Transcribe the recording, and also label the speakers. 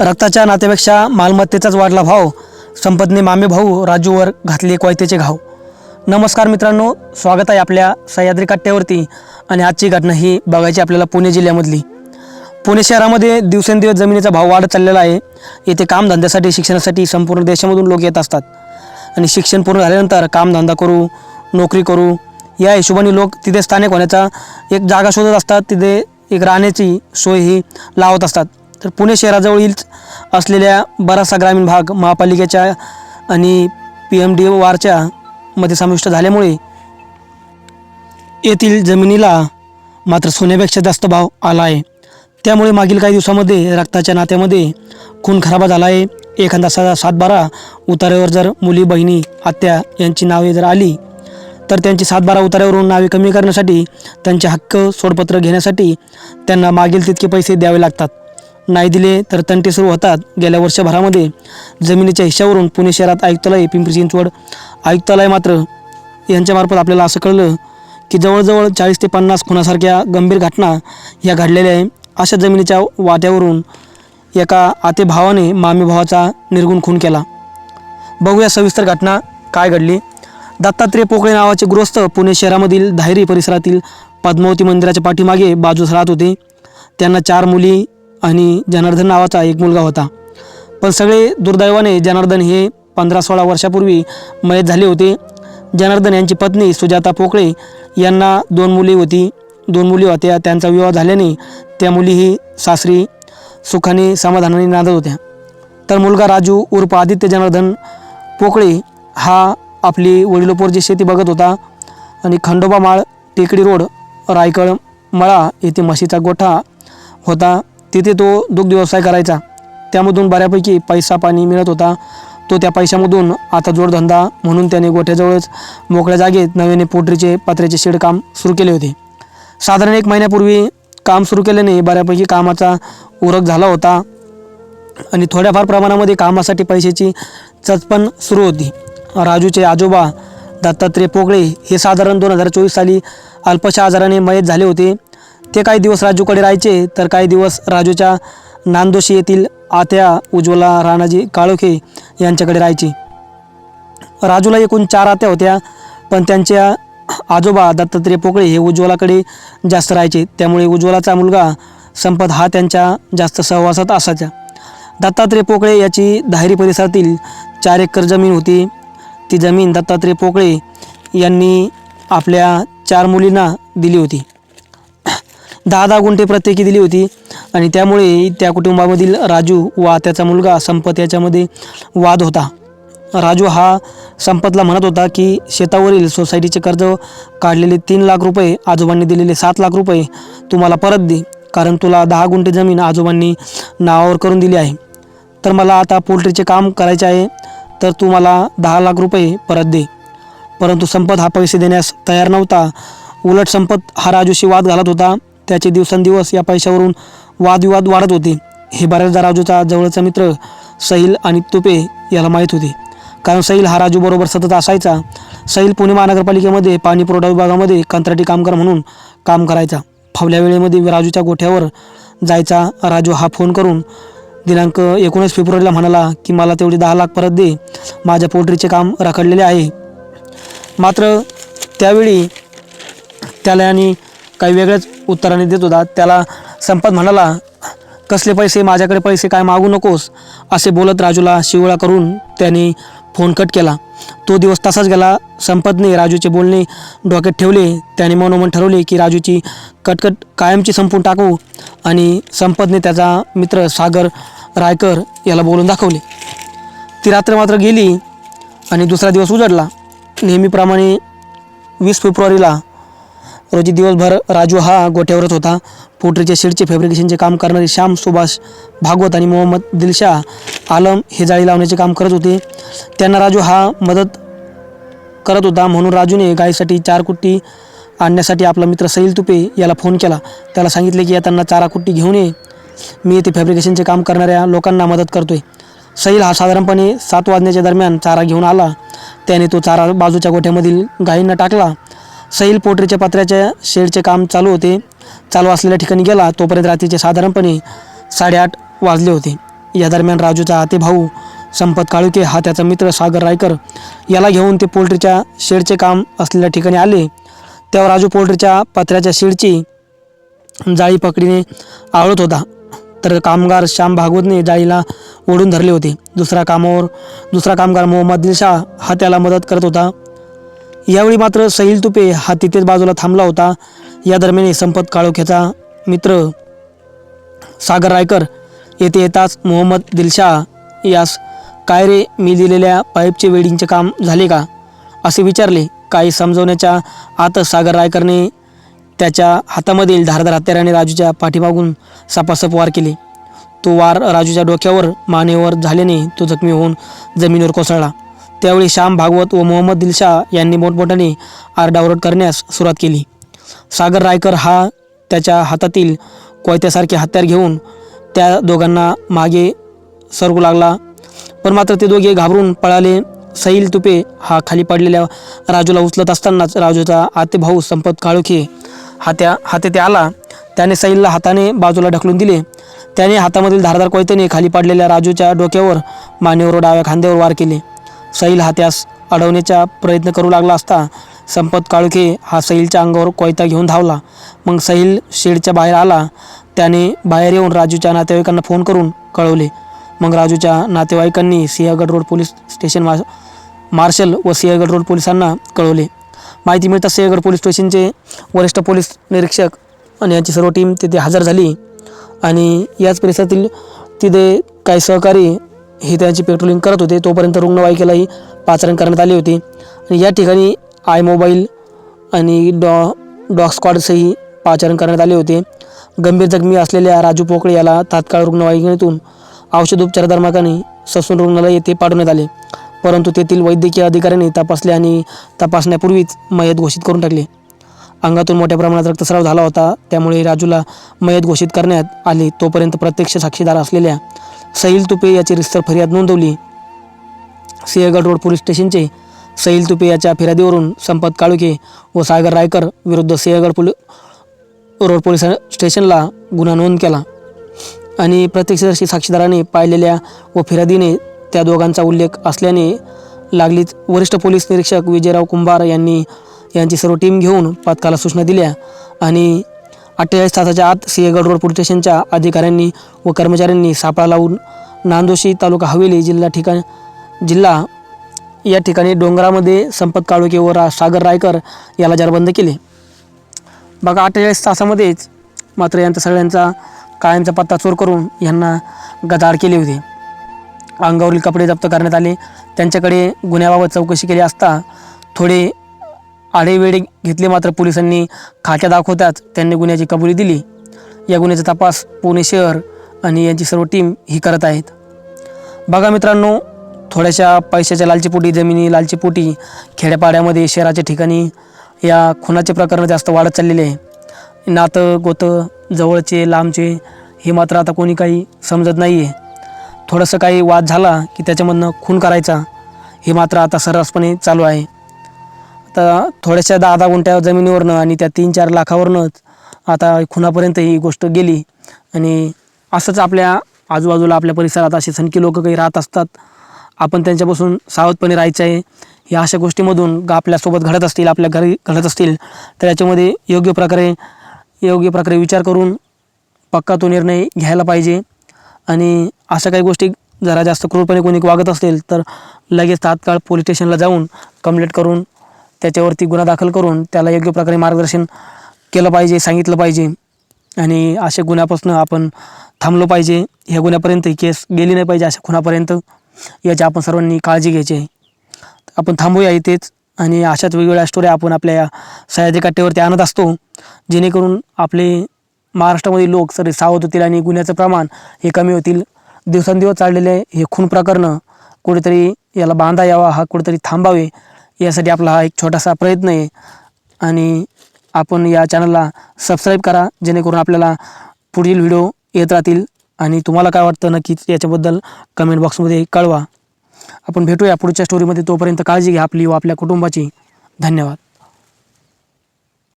Speaker 1: रक्ताच्या नात्यापेक्षा मालमत्तेचाच वाढला भाव. संपतने मामे भाऊ राजूवर घातले कोयतेचे घाव. नमस्कार मित्रांनो स्वागत आहे आपल्या सह्याद्री कट्ट्यावरती आणि आजची घटना ही बघायची आपल्याला पुणे जिल्ह्यामधली. पुणे शहरामध्ये दिवसेंदिवस जमिनीचा भाव वाढत चाललेला आहे. येथे कामधंद्यासाठी शिक्षणासाठी संपूर्ण देशामधून लोक येत असतात. आणि शिक्षण पूर्ण झाल्यानंतर कामधंदा करू नोकरी करू या हिशोबाने लोक तिथे स्थानिक होण्याचा एक जागा शोधत असतात. तिथे एक राहण्याची सोय ही लावत असतात. तर पुणे शहराजवळील असलेल्या बराचसा ग्रामीण भाग महापालिकेच्या आणि पी एम डी वारच्या मध्ये समाविष्ट झाल्यामुळे येथील जमिनीला मात्र सोन्यापेक्षा जास्त भाव आला आहे. त्यामुळे मागील काही दिवसामध्ये रक्ताच्या नात्यामध्ये खून खराबा झाला आहे. एखादा सा सातबारा उतार्यावर जर मुली बहिणी आत्या यांची नावे जर आली तर त्यांची सातबारा उतार्यावरून नावे कमी करण्यासाठी त्यांचे हक्क सोडपत्र घेण्यासाठी त्यांना मागील तितके पैसे द्यावे लागतात. नाही दिले तर तंटे सुरू होतात. गेल्या वर्षभरामध्ये जमिनीच्या हिश्श्यावरून पुणे शहरात आयुक्तालय पिंपरी चिंचवड आयुक्तालय मात्र यांच्यामार्फत आपल्याला असं कळलं की जवळजवळ चाळीस ते पन्नास खुनासारख्या गंभीर घटना या घडलेल्या आहे. अशा जमिनीच्या वाट्यावरून एका आते भावाने मामी भावाचा निर्गुण खून केला. बघूया सविस्तर घटना काय घडली. दत्तात्रेय पोकळे नावाचे गृहस्थ पुणे शहरामधील धायरी परिसरातील पद्मावती मंदिराच्या पाठीमागे बाजूस राहत होते. त्यांना चार मुली आणि जनार्दन नावाचा एक मुलगा होता. पण सगळे दुर्दैवाने जनार्दन हे पंधरा सोळा वर्षापूर्वी मयत झाले होते. जनार्दन यांची पत्नी सुजाता पोकळे यांना दोन मुली होती. दोन मुली होत्या त्यांचा विवाह झाल्याने त्या मुलीही सासरी सुखाने समाधानाने नांदत होत्या. तर मुलगा राजू उर्फ आदित्य जनार्दन पोकळे हा आपली वडिलोपोरची शेती बघत होता आणि खंडोबा माळ टेकडी रोड रायकळ मळा येथे म्हशीचा गोठा होता. तिथे तो दुग्ध व्यवसाय करायचा. त्यामधून बऱ्यापैकी पैसा पाणी मिळत होता. तो त्या पैशामधून आता जोडधंदा म्हणून त्याने गोठ्याजवळच मोकळ्या जागेत नव्याने पोल्ट्रीचे पत्र्याचे शेड काम सुरू केले होते. साधारण एक महिन्यापूर्वी काम सुरू केल्याने बऱ्यापैकी कामाचा उरक झाला होता आणि थोड्याफार प्रमाणामध्ये कामासाठी पैशाची चचपण सुरू होती. राजूचे आजोबा दत्तात्रय पोकळे हे साधारण दोन हजार चोवीस साली अल्पशा आजाराने मयत झाले होते. ते काही दिवस राजूकडे राहायचे तर काही दिवस राजूच्या नांदोशी येथील आत्या उज्ज्वला राणाजी काळोखे यांच्याकडे राहायची. राजूला एकूण चार आत्या होत्या पण त्यांच्या आजोबा दत्तात्रय पोकळे हे उज्ज्वलाकडे जास्त राहायचे. त्यामुळे उज्ज्वलाचा मुलगा संपत हा त्यांच्या जास्त सहवासात असायचा. दत्तात्रय पोकळे याची धायरी परिसरातील चार एकर जमीन होती. ती जमीन दत्तात्रय पोकळे यांनी आपल्या चार मुलींना दिली होती. दहा दहा गुंठे प्रत्येकी दिली होती. आणि त्यामुळे त्या कुटुंबामधील राजू वा त्याचा मुलगा संपत याच्यामध्ये वाद होता. राजू हा संपतला म्हणत होता की शेतावरील सोसायटीचे कर्ज काढलेले तीन लाख रुपये आजोबांनी दिलेले सात लाख रुपये तुम्हाला परत दे कारण तुला दहा गुंठे जमीन आजोबांनी नावावर करून दिली आहे. तर मला आता पोल्ट्रीचे काम करायचे आहे तर तू मला दहा लाख रुपये परत दे. परंतु संपत हा पैसे देण्यास तयार नव्हता. उलट संपत हा राजूशी वाद घालत होता. त्याचे दिवसेंदिवस या पैशावरून वादविवाद वाढत होते. हे बऱ्याचदा राजूचा जवळचा मित्र सैल आणि तुपे याला माहीत होते. कारण सैल हा राजूबरोबर सतत असायचा. सैल पुणे महानगरपालिकेमध्ये पाणी पुरवठा विभागामध्ये कंत्राटी कामगार म्हणून काम करायचा. फावल्या वेळेमध्ये राजूच्या गोठ्यावर जायचा राजू हा फोन करून दिनांक एकोणीस फेब्रुवारीला म्हणाला की मला तेवढे दहा लाख परत दे. माझ्या पोल्ट्रीचे काम रखडलेले आहे. मात्र त्यावेळी त्याला आणि काही वेगळ्याच उत्तराने देत होता. त्याला संपत म्हणाला कसले पैसे? माझ्याकडे पैसे काय मागू नकोस असे बोलत राजूला शिवळा करून त्याने फोन कट केला. तो दिवस तसाच गेला. संपतने राजूचे बोलणे डोक्यात ठेवले. त्याने मनोमन ठरवले की राजूची कटकट कायमची संपून टाकू आणि संपतने त्याचा मित्र सागर रायकर याला बोलून दाखवले. ती रात्र मात्र गेली आणि दुसरा दिवस उजडला. नेहमीप्रमाणे वीस फेब्रुवारीला रोजी दिवसभर राजू हा गोठ्यावरच होता. पोटरीच्या शेडचे फॅब्रिकेशनचे काम करणारे श्याम सुभाष भागवत आणि मोहम्मद दिलशाह आलम हे जाळी लावण्याचे काम करत होते. त्यांना राजू हा मदत करत होता म्हणून राजूने गायीसाठी चार कुट्टी आणण्यासाठी आपला मित्र सैल तुपे याला फोन केला. त्याला सांगितले की येताना चारा कुट्टी घेऊन ये. मी येथे फॅब्रिकेशनचे काम करणाऱ्या लोकांना मदत करतोय. सैल हा साधारणपणे सात वाजण्याच्या दरम्यान चारा घेऊन आला. त्याने तो चारा बाजूच्या गोठ्यामधील गायींना टाकला. सैल पोटरीच्या पत्र्याच्या शेडचे काम चालू होते. चालू असलेल्या ठिकाणी गेला तोपर्यंत रात्रीचे साधारणपणे साडेआठ वाजले होते. या दरम्यान राजूचा आते भाऊ संपत काळुके हा त्याचा मित्र सागर रायकर याला घेऊन ते पोल्ट्रीच्या शेडचे काम असलेल्या ठिकाणी आले. तेव्हा राजू पोल्ट्रीच्या पत्र्याच्या शेडची जाळी पकडीने आवळत होता. तर कामगार श्याम भागवतने जाळीला ओढून धरले होते. दुसरा कामावर दुसरा कामगार मोहम्मद दिलशाह हा त्याला मदत करत होता. यावेळी मात्र सहील तुपे हा तिथेच बाजूला थांबला होता. या दरम्यान संपत काळोख्याचा मित्र सागर रायकर येथे येताच मोहम्मद दिलशाह यास काय रे मी दिलेल्या पाईपचे वेडिंगचे काम झाले का? असे विचारले. काही समजवण्याच्या आतच सागर रायकरने त्याच्या हातामधील धारदार हत्याराने राजूच्या पाठीमागून सपासप वार केले. तो वार राजूच्या डोक्यावर मानेवर झाल्याने तो जखमी होऊन जमिनीवर कोसळला. त्यावेळी श्याम भागवत व मोहम्मद दिलशाह यांनी मोठमोठ्याने आरडाओरड करण्यास सुरुवात केली. सागर रायकर हा त्याच्या हातातील कोयत्यासारखे हत्यार घेऊन त्या दोघांना मागे सरकू लागला. पण मात्र ते दोघे घाबरून पळाले. सैल तुपे हा खाली पडलेल्या राजूला उचलत असतानाच राजूचा आते भाऊ संपत काळोखे हात्या हाते ते आला. त्याने सैलला हाताने बाजूला ढकलून दिले. त्याने हातामधील धारदार कोयत्याने खाली पडलेल्या राजूच्या डोक्यावर मानेवर डाव्या खांद्यावर वार केले. सैल हा त्यास अडवण्याचा प्रयत्न करू लागला असता संपत काळुखे हा सैलच्या अंगावर कोयता घेऊन धावला. मग सैल शेडच्या बाहेर आला. त्याने बाहेर येऊन राजूच्या नातेवाईकांना फोन करून कळवले. मग राजूच्या नातेवाईकांनी सिंहगड रोड पोलीस स्टेशन मा मार्शल व सिंहगड रोड पोलिसांना कळवले. माहिती मिळताच सिंहगड पोलीस स्टेशनचे वरिष्ठ पोलीस निरीक्षक आणि यांची सर्व टीम तिथे हजर झाली. आणि याच परिसरातील तिथे काही सहकारी हे त्यांची पेट्रोलिंग करत होते. तोपर्यंत रुग्णवाहिकेलाही पाचारण करण्यात आले होते. आणि या ठिकाणी आय मोबाईल आणि डॉ डॉग स्क्वॉडसही पाचारण करण्यात आले होते. गंभीर जखमी असलेल्या राजू पोकळे याला तात्काळ रुग्णवाहिकेतून औषधोपचार दरम्यान ससून रुग्णालय येथे पाठवण्यात आले. परंतु तेथील वैद्यकीय अधिकाऱ्यांनी तपासले आणि तपासण्यापूर्वीच मयत घोषित करून टाकले. अंगातून मोठ्या प्रमाणात रक्तस्राव झाला होता. त्यामुळे राजूला मयत घोषित करण्यात आले. तोपर्यंत प्रत्यक्ष साक्षीदार असलेल्या सैल तुपे याची रिस्तर फर्याद नोंदवली. सिंहगड रोड पोलीस स्टेशनचे सैल तुपे याच्या फिर्यादीवरून संपत काळुके व सागर रायकर विरुद्ध सिंहगड पोली रोड पोलीस स्टेशनला गुन्हा नोंद केला. आणि प्रत्यक्षदर्शी साक्षीदाराने पाहिलेल्या व फिर्यादीने त्या दोघांचा उल्लेख असल्याने लागलीच वरिष्ठ पोलीस निरीक्षक विजयराव कुंभार यांनी यांची सर्व टीम घेऊन पथकाला सूचना दिल्या आणि अठ्ठेचाळीस तासाच्या आत सिंहगड रोड पोलीस स्टेशनच्या अधिकाऱ्यांनी व कर्मचाऱ्यांनी सापळा लावून नांदोशी तालुका हवेली जिल्हा ठिकाण जिल्हा या ठिकाणी डोंगरामध्ये संपत काळुके व रा सागर रायकर याला जरबंद केले. बघा अठ्ठेचाळीस तासामध्येच मात्र यांचा सगळ्यांचा काळ्यांचा पत्ता चोर करून यांना गदाड केले होते. अंगावरील कपडे जप्त करण्यात आले. त्यांच्याकडे गुन्ह्याबाबत चौकशी केली असता थोडे आढेवेढे घेतले मात्र पोलिसांनी खाक्या दाखवताच त्यांनी गुन्ह्याची कबुली दिली. या गुन्ह्याचा तपास पुणे शहर आणि यांची सर्व टीम ही करत आहेत. बघा मित्रांनो थोड्याशा पैशाच्या लालचीपोटी जमिनी लालचीपोटी खेड्यापाड्यामध्ये शहराच्या ठिकाणी या खुनाचे प्रकरण जास्त वाढत चाललेले आहे. नातं गोतं जवळचे लांबचे हे मात्र आता कोणी काही समजत नाही आहे थोडंसं काही वाद झाला की त्याच्यामधनं खून करायचा हे मात्र आता सर्रासपणे चालू आहे. आता थोड्याशा दहा दहा गुंठ्या जमिनीवरनं आणि त्या तीन चार लाखावरनंच आता खुनापर्यंत ही गोष्ट गेली. आणि असंच आपल्या आजूबाजूला आपल्या परिसरात असे सनकी लोक काही राहत असतात. आपण त्यांच्यापासून सावधपणे राहायचं आहे. या अशा गोष्टीमधून आपल्यासोबत घडत असतील आपल्या घरी घडत असतील तर याच्यामध्ये योग्य प्रकारे योग्य प्रकारे विचार करून पक्का तो निर्णय घ्यायला पाहिजे. आणि अशा काही गोष्टी जरा जास्त क्रूरपणे कोणी वागत असेल तर लगेच तात्काळ पोलीस स्टेशनला जाऊन कंप्लेंट करून त्याच्यावरती गुन्हा दाखल करून त्याला योग्य प्रकारे मार्गदर्शन केलं पाहिजे सांगितलं पाहिजे. आणि अशा गुन्ह्यापासून आपण थांबलो पाहिजे. ह्या गुन्ह्यापर्यंत ही केस गेली नाही पाहिजे अशा खुनापर्यंत. याची आपण सर्वांनी काळजी घ्यायची आहे. आपण थांबूया इथेच आणि अशाच वेगवेगळ्या स्टोऱ्या आपण आपल्या सह्याद्री काट्यावरती आणत असतो. जेणेकरून आपले महाराष्ट्रामधील लोक सगळे सावध होतील आणि गुन्ह्याचं प्रमाण हे कमी होतील. दिवसेंदिवस चाललेले हे खून प्रकरणं कुठेतरी याला बांधा यावा हा कुठेतरी थांबावे. यासाठी आपला हा एक छोटासा प्रयत्न आहे. आणि आपण या चॅनलला सबस्क्राईब करा जेणेकरून आपल्याला पुढील व्हिडिओ येत राहतील. आणि तुम्हाला काय वाटतं नक्की याच्याबद्दल कमेंट बॉक्समध्ये कळवा. आपण भेटूया पुढच्या स्टोरीमध्ये तोपर्यंत काळजी घ्या आपली व आपल्या कुटुंबाची. धन्यवाद.